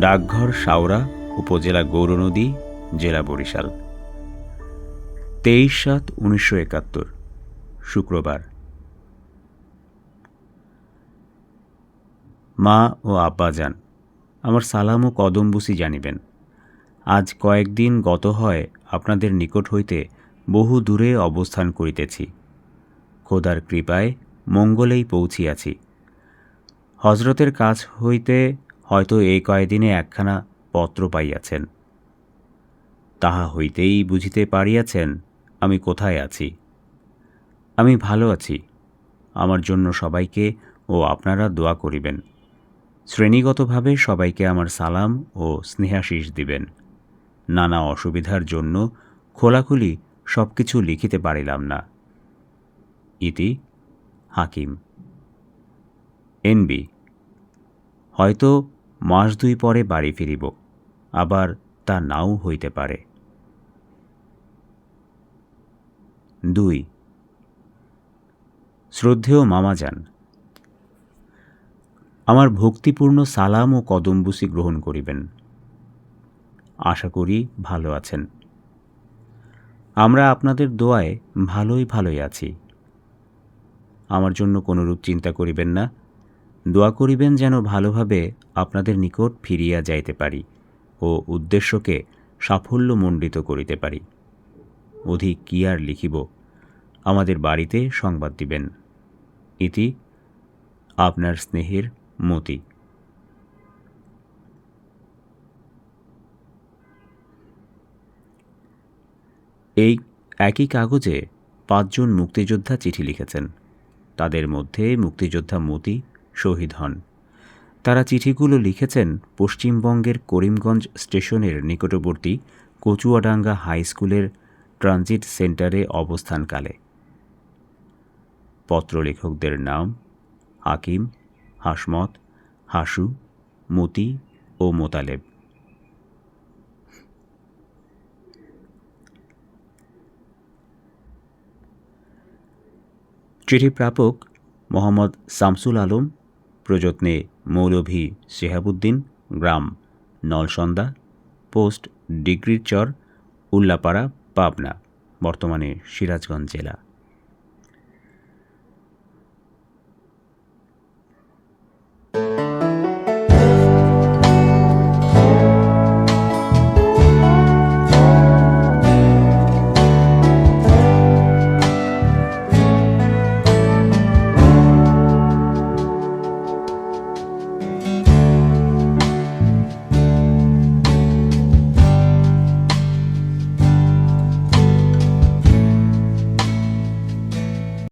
ডাকঘর সাওরা উপজেলা গৌরনদী জেলা বরিশাল। তেইশ সাত উনিশশো একাত্তর, শুক্রবার। মা ও আব্বা যান। আমার সালাম ও কদমবুসি জানিবেন। আজ কয়েকদিন গত হয় আপনাদের নিকট হইতে বহু দূরে অবস্থান করিতেছি। খোদার কৃপায় মঙ্গলেই পৌঁছিয়াছি। হজরতের কাছ হইতে হয়তো এই কয়দিনে একখানা পত্র পাইয়াছেন। তাহা হইতেই বুঝিতে পারিয়াছেন আমি কোথায় আছি। আমি ভালো আছি। আমার জন্য সবাইকে ও আপনারা দোয়া করিবেন। শ্রেণীগতভাবে সবাইকে আমার সালাম ও স্নেহাশিস দিবেন। নানা অসুবিধার জন্য খোলাখুলি সব কিছু লিখিতে পারিলাম না। ইতি হাকিম। এনবি হয়তো মাস দুই পরে বাড়ি ফিরিব, আবার তা নাও হইতে পারে। দুই। শ্রদ্ধেয় মামা যান আমার ভক্তিপূর্ণ সালাম ও কদমবুসি গ্রহণ করিবেন। আশা করি ভালো আছেন। আমরা আপনাদের দোয়ায় ভালোই ভালোই আছি। আমার জন্য কোনরূপ চিন্তা করিবেন না। দোয়া করিবেন যেন ভালোভাবে আপনাদের নিকট ফিরিয়া যাইতে পারি ও উদ্দেশ্যকে সাফল্যমণ্ডিত করিতে পারি। অধিক কি আর লিখিব? আমাদের বাড়িতে সংবাদ দিবেন। ইতি আপনার স্নেহের মতি। এই একই কাগজে পাঁচজন মুক্তিযোদ্ধা চিঠি লিখেছেন। তাদের মধ্যে মুক্তিযোদ্ধা মতি শহীদ হন। তারা চিঠিগুলো লিখেছেন পশ্চিমবঙ্গের করিমগঞ্জ স্টেশনের নিকটবর্তী কচুয়াডাঙ্গা হাই স্কুলের ট্রানজিট সেন্টারে অবস্থানকালে। পত্রলেখকদের নাম হাকিম, হাসমত, হাসু, মতি ও মোতালেব। চিঠি প্রাপক মোহাম্মদ শামসুল আলম প্রযত্নে মৌলভী শেহাবুদ্দিন গ্রাম নলসন্দা পোস্ট ডিগ্রির চর উল্লাপাড়া পাবনা বর্তমানে সিরাজগঞ্জ জেলা।